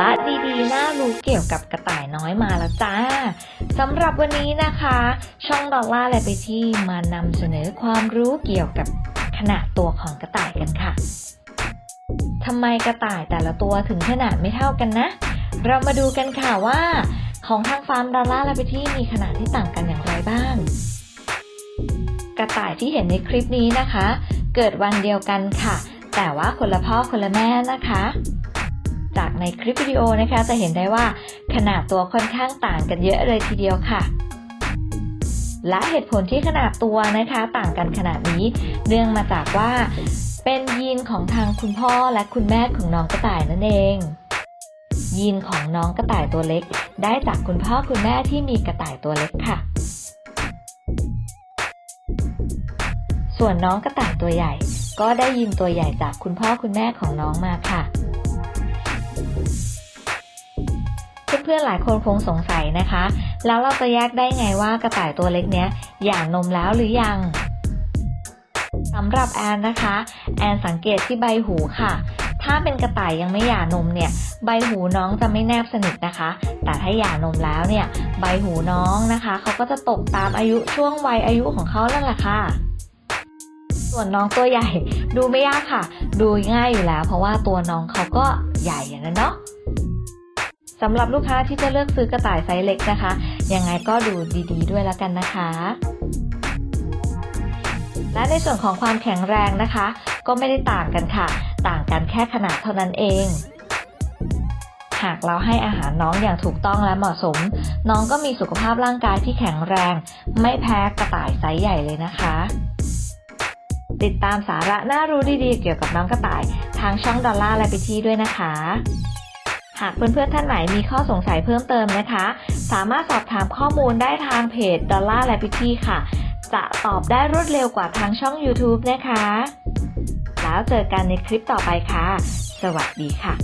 ระดีๆ น่ารู้เกี่ยวกับกระต่ายน้อยมาแล้วจ้าสำหรับวันนี้นะคะ ช่องดอลล่าและไปที่มานำเสนอความรู้เกี่ยวกับขนาดตัวของกระต่ายกันค่ะทำไมกระต่ายแต่ละตัวถึงขนาดไม่เท่ากันนะ เรามาดูกันค่ะว่า ของทางฟาร์มดอลล่าและไปที่มีขนาดที่ต่างกันอย่างไรบ้าง กระต่ายที่เห็นในคลิปนี้นะคะ เกิดวันเดียวกันค่ะ แต่ว่าคนละพ่อคนละแม่นะคะ จากในคลิปวิดีโอนะคะ จะเห็นได้ว่าขนาดตัวค่อนข้างต่างกันเยอะเลยทีเดียวค่ะ และเหตุผลที่ขนาดตัวนะคะ ต่างกันขนาดนี้ เนื่องมาจากว่า เป็นยีนของทางคุณพ่อและคุณแม่ของน้องกระต่ายนั่นเองยีนของน้องกระต่ายตัวเล็ก ได้จากคุณพ่อคุณแม่ที่มีกระต่ายตัวเล็กค่ะ ส่วนน้องกระต่ายตัวใหญ่ ก็ได้ยินตัวใหญ่จากคุณพ่อคุณแม่ของน้องมาค่ะ พื่อนๆหลายคนคงสงสัยนะคะ แล้วเราจะแยกได้ไงว่ากระต่ายตัวเล็กเนี้ยหย่านมแล้วหรือยังสำหรับแอนนะคะ แอนสังเกตที่ใบหูค่ะ ถ้าเป็นกระต่ายยังไม่หย่านมเนี่ย ใบหูน้องจะไม่แนบสนิทนะคะ แต่ถ้าหย่านมแล้วเนี่ย ใบหูน้องนะคะเขาก็จะตกตามอายุช่วงวัยอายุของเขานั่นแหละค่ะ ส่วนน้องตัวใหญ่ ดูไม่ยากค่ะ ดูง่ายอยู่แล้ว เพราะว่าตัวน้องเขาก็ใหญ่อะนะเนาะ สำหรับลูกค้าที่จะเลือกซื้อกระต่ายไซส์เล็กนะคะ ยังไงก็ดูดีๆ ด้วยแล้วกันนะคะ และในส่วนของความแข็งแรงนะคะ ก็ไม่ได้ต่างกันค่ะ ต่างกันแค่ขนาดเท่านั้นเอง หากเราให้อาหารน้องอย่างถูกต้องและเหมาะสม น้องก็มีสุขภาพร่างกายที่แข็งแรง ไม่แพ้กระต่ายไซส์ใหญ่เลยนะคะติดตามสาระน่ารู้ดีๆ เกี่ยวกับน้องกระต่าย ทางช่องดอลลาร์และไปที่ด้วยนะคะ หากเพื่อนๆท่านไหนมีข้อสงสัยเพิ่มเติมนะคะ สามารถสอบถามข้อมูลได้ทางเพจดอลลาร์และพิธีค่ะ จะตอบได้รวดเร็วกว่าทางช่อง YouTube นะคะ แล้วเจอกันในคลิปต่อไปค่ะ สวัสดีค่ะ